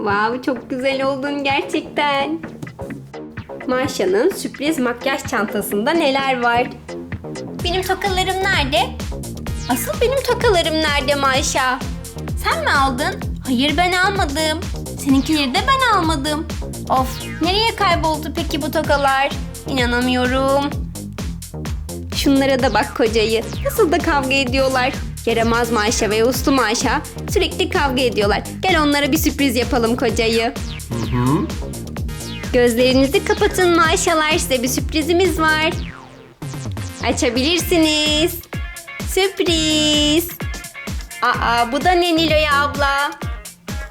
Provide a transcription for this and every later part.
Wow çok güzel oldun gerçekten. Maşa'nın sürpriz makyaj çantasında neler var? Benim tokalarım nerede? Asıl benim tokalarım nerede Maşa? Sen mi aldın? Hayır ben almadım. Seninkileri de ben almadım. Of nereye kayboldu peki bu tokalar? İnanamıyorum. Şunlara da bak kocayı. Nasıl da kavga ediyorlar. Yaramaz Maşa ve uslu Maşa sürekli kavga ediyorlar. Gel onlara bir sürpriz yapalım kocayı. Gözlerinizi kapatın Maşalar size bir sürprizimiz var. Açabilirsiniz. Sürpriz. Aa bu da ne Nilo'ya abla?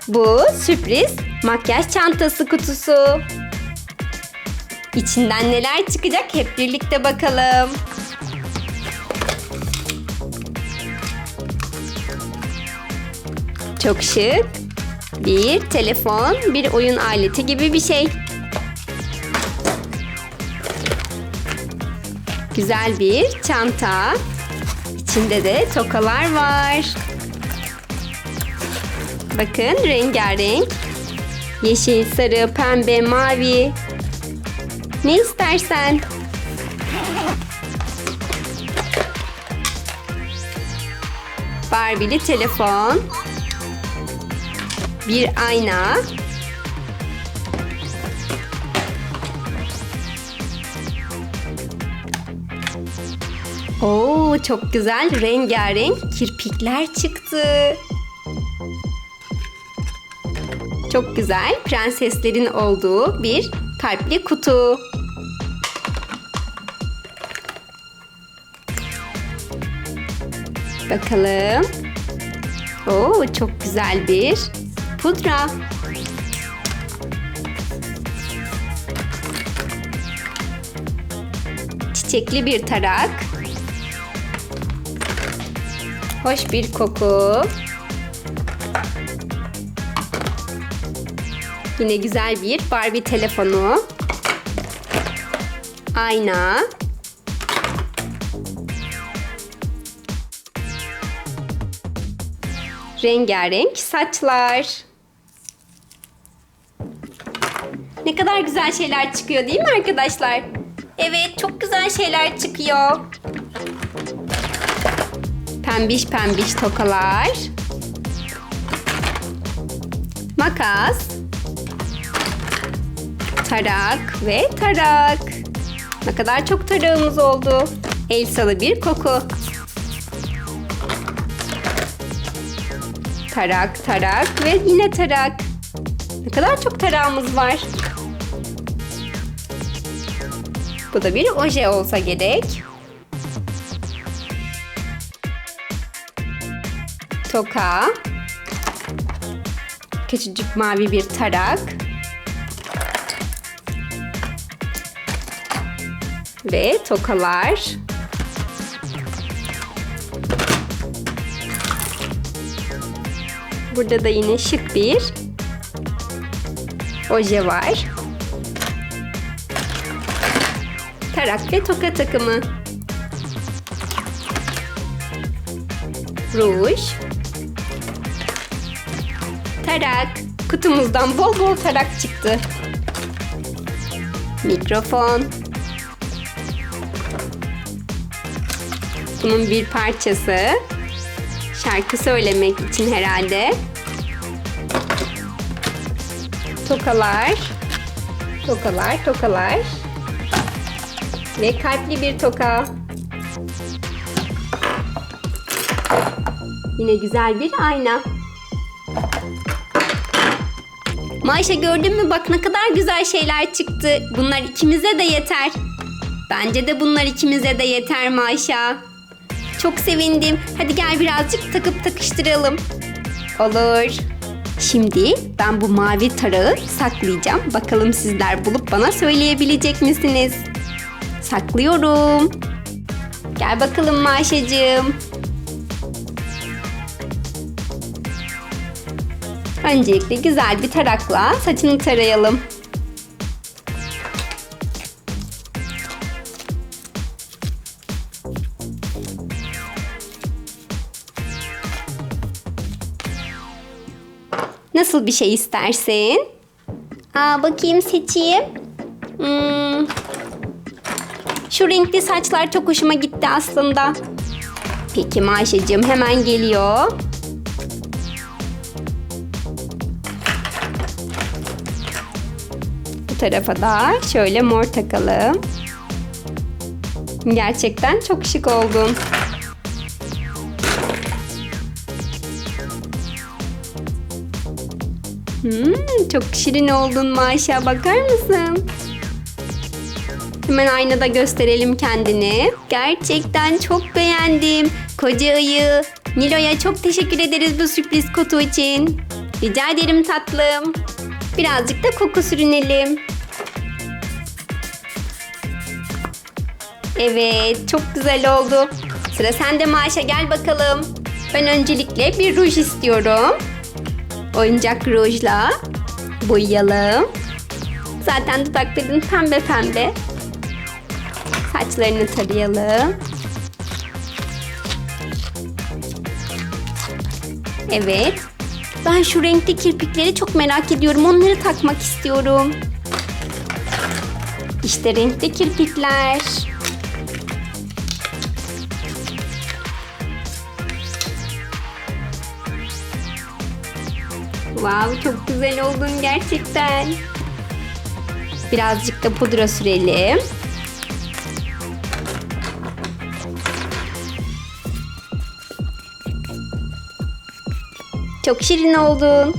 Bu sürpriz makyaj çantası kutusu. İçinden neler çıkacak hep birlikte bakalım. Çok şık. Bir telefon, bir oyun aleti gibi bir şey. Güzel bir çanta. İçinde de tokalar var. Bakın rengarenk. Yeşil, sarı, pembe, mavi. Ne istersen. Barbie'li telefon. Bir ayna. Oo çok güzel rengarenk kirpikler çıktı. Çok güzel prenseslerin olduğu bir kalpli kutu. Bakalım. Oo çok güzel bir pudra. Çiçekli bir tarak. Hoş bir koku. Yine güzel bir Barbie telefonu. Ayna. Rengarenk saçlar. Ne kadar güzel şeyler çıkıyor değil mi arkadaşlar? Evet çok güzel şeyler çıkıyor. Pembiş pembiş tokalar. Makas. Tarak ve tarak. Ne kadar çok tarağımız oldu. Elsalı bir koku. Tarak, tarak ve yine tarak. Ne kadar çok tarağımız var. Bu da bir oje olsa gerek. Toka. Küçücük mavi bir tarak. Ve tokalar. Burada da yine şık bir oje var. Tarak ve toka takımı. Ruj. Tarak. Kutumuzdan bol bol tarak çıktı. Mikrofon. Bunun bir parçası. Şarkı söylemek için herhalde. Tokalar. Tokalar, tokalar. Ve kalpli bir toka. Yine güzel bir ayna. Mayşe gördün mü bak ne kadar güzel şeyler çıktı. Bunlar ikimize de yeter. Bence de bunlar ikimize de yeter Mayşa. Çok sevindim. Hadi gel birazcık takıp takıştıralım. Olur. Şimdi ben bu mavi tarağı saklayacağım. Bakalım sizler bulup bana söyleyebilecek misiniz? Saklıyorum. Gel bakalım Maşacığım. Öncelikle güzel bir tarakla saçını tarayalım. Nasıl bir şey istersin? Aa, bakayım seçeyim. Hmm. Şu renkli saçlar çok hoşuma gitti aslında. Peki Maşacığım hemen geliyor. Bu tarafa da şöyle mor takalım. Gerçekten çok şık oldun. Hmm, çok şirin oldun Maşa. Bakar mısın? Hemen aynada gösterelim kendini. Gerçekten çok beğendim. Koca ayı. Nilo'ya çok teşekkür ederiz bu sürpriz kutu için. Rica ederim tatlım. Birazcık da koku sürünelim. Evet, çok güzel oldu. Sıra sende Maşa gel bakalım. Ben öncelikle bir ruj istiyorum. Oyuncak rujla boyayalım. Zaten dudakların pembe pembe. Saçlarını tarayalım. Evet. Ben şu renkli kirpikleri çok merak ediyorum. Onları takmak istiyorum. İşte renkli kirpikler. Wow, çok güzel oldun gerçekten. Birazcık da pudra sürelim. Çok şirin oldun.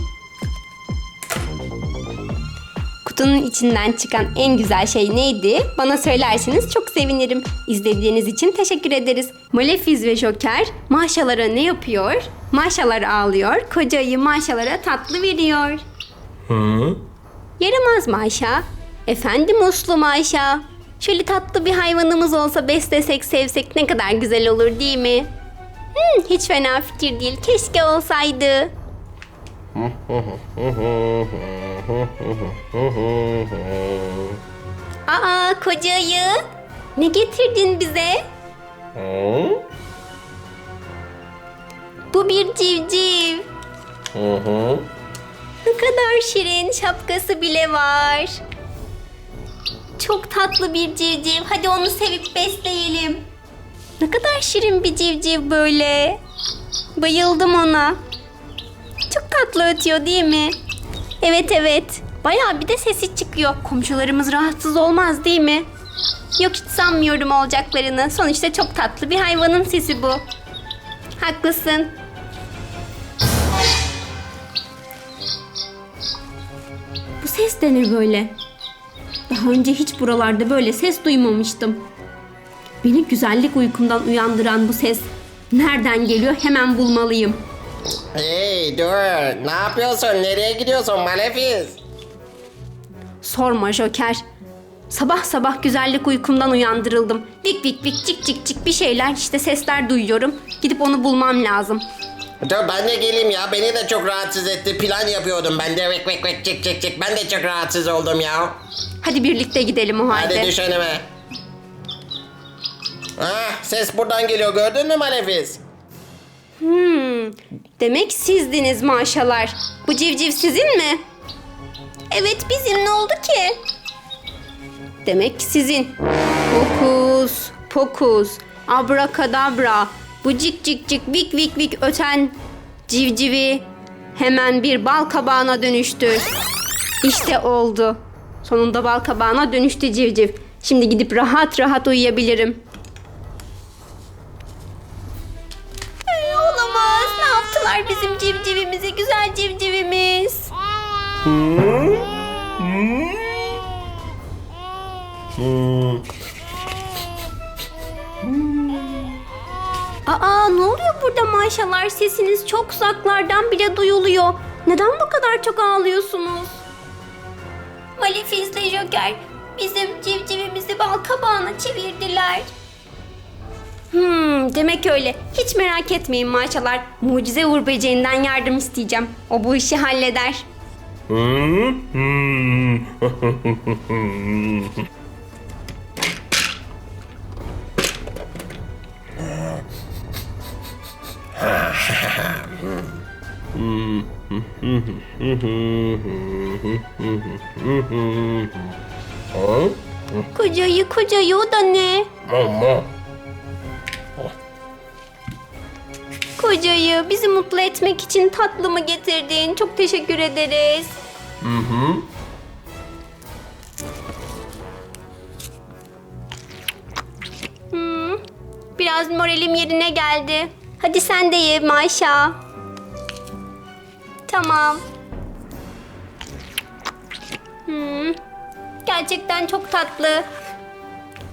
Kutunun içinden çıkan en güzel şey neydi? Bana söylerseniz çok sevinirim. İzlediğiniz için teşekkür ederiz. Malefiz ve Joker maşalara ne yapıyor? Maşalar ağlıyor. Koca ayı maşalara tatlı veriyor. Hı? Yaramaz Maşa. Efendim uslu Maşa. Şöyle tatlı bir hayvanımız olsa beslesek sevsek ne kadar güzel olur değil mi? Hmm, hiç fena fikir değil. Keşke olsaydı. Aa koca ayı. Ne getirdin bize? Bu bir civciv. Hı hı. Ne kadar şirin şapkası bile var. Çok tatlı bir civciv. Hadi onu sevip besleyelim. Ne kadar şirin bir civciv böyle. Bayıldım ona. Çok tatlı ötüyor değil mi? Evet evet. Bayağı bir de sesi çıkıyor. Komşularımız rahatsız olmaz değil mi? Yok hiç sanmıyorum olacaklarını. Sonuçta çok tatlı bir hayvanın sesi bu. Haklısın. Bu ses de ne böyle? Daha önce hiç buralarda böyle ses duymamıştım. Beni güzellik uykumdan uyandıran bu ses nereden geliyor hemen bulmalıyım. Hey dur. Ne yapıyorsun? Nereye gidiyorsun Malefiz? Sorma Joker. Sabah sabah güzellik uykumdan uyandırıldım. Vik vik vik cik cik cik bir şeyler işte sesler duyuyorum. Gidip onu bulmam lazım. Dur ben de geleyim ya. Beni de çok rahatsız etti. Plan yapıyordum ben de. Vek vek vek çık çık çık. Ben de çok rahatsız oldum ya. Hadi birlikte gidelim o halde. Hadi düş önüme. Ah, ses buradan geliyor gördün mü Malefiz? Hmm, demek sizdiniz maşalar. Bu civciv sizin mi? Evet bizim ne oldu ki? Demek sizin. Fokus, pokus, abrakadabra. Bu cik cik cik vik vik vik öten civcivi hemen bir bal kabağına dönüştü. İşte oldu. Sonunda bal kabağına dönüştü civciv. Şimdi gidip rahat rahat uyuyabilirim. Ne oluyor burada maşalar? Sesiniz çok uzaklardan bile duyuluyor. Neden bu kadar çok ağlıyorsunuz? Malefizle Joker bizim civcivimizi bal kabağına çevirdiler. Hmm, demek öyle. Hiç merak etmeyin maşalar. Mucize Uğur Böceği'nden yardım isteyeceğim. O bu işi halleder. Koca ayı koca ayı o da ne? Koca ayı bizi mutlu etmek için tatlı mı getirdin? Çok teşekkür ederiz. Hmm, biraz moralim yerine geldi. Hadi sen de ye Maşa. Tamam. Hmm, gerçekten çok tatlı.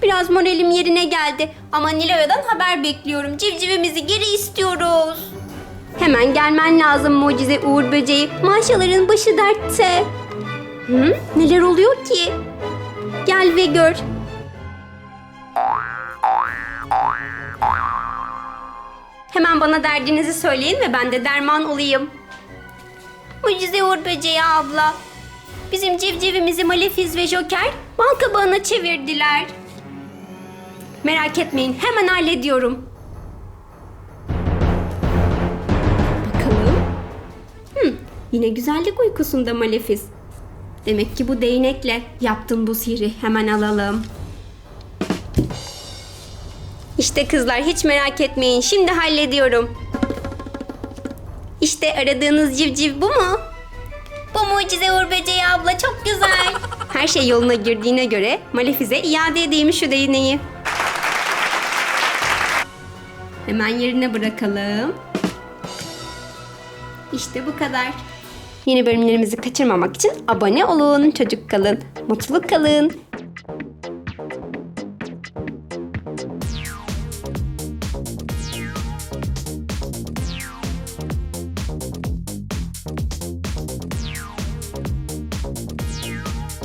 Biraz moralim yerine geldi. Ama Nilo'dan haber bekliyorum. Civcivimizi geri istiyoruz. Hemen gelmen lazım mucize Uğur böceği. Maşaların başı dertte. Hı? Neler oluyor ki? Gel ve gör. Hemen bana derdinizi söyleyin ve ben de derman olayım. Mucize Uğur böceği abla. Bizim civcivimizi Malefiz ve Joker bal kabağına çevirdiler. Merak etmeyin hemen hallediyorum. Bakalım. Hmm, yine güzellik uykusunda Malefiz. Demek ki bu değnekle yaptım bu sihri. Hemen alalım. İşte kızlar hiç merak etmeyin. Şimdi hallediyorum. İşte aradığınız civciv bu mu? Bu mucize Uğur Böceği abla çok güzel. Her şey yoluna girdiğine göre Malefiz'e iade edeyim şu değneği. Hemen yerine bırakalım. İşte bu kadar. Yeni bölümlerimizi kaçırmamak için abone olun. Çocuk kalın. Mutlu kalın.